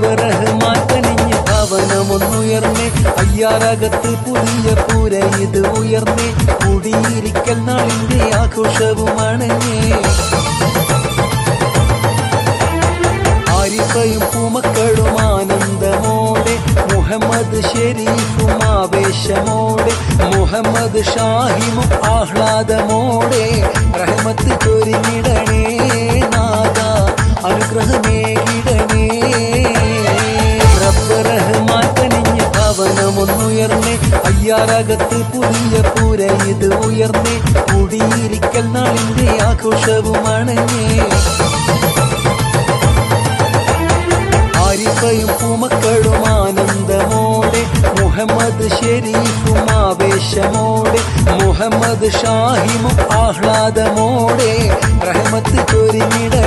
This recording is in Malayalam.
റബ്ബറഹ്മാറ്റനിഞ്ഞ് ഭവനമൊന്നുയർന്നേ. അയ്യാറകത്ത് പുതിയ പൂര ഇത് ഉയർന്നേ. കുടിയിരിക്കൽ നാളിന്റെ ആഘോഷവുമാണഞ്ഞേ ആരിഫയും പൂമക്കളും ആനന്ദമോടെ. മുഹമ്മദ് ഷെരീഫും ആവേശമോടെ. മുഹമ്മദ് ഷാഹിമും ആഹ്ലാദമോടെ. റഹ്മത്ത് ചൊരിഞ്ഞിടണേ നാദ അനുഗ്രഹമേകിടണേ ഭവനമൊന്നുയർന്നേ അയ്യാറകത്ത് പുതിയ പൂര ഇത് ഉയർന്നേ. കുടിയിരിക്കൽ നാളിന്റെ ആഘോഷവുമാണ് ആരിപ്പയും പൂമക്കളും ആനന്ദമോടെ. മുഹമ്മദ് ഷെരീഫും ആവേശമോടെ. മുഹമ്മദ് ഷാഹിമും ആഹ്ലാദമോടെ. റഹ്മത്ത് ചൊരിഞ്ഞിടണേ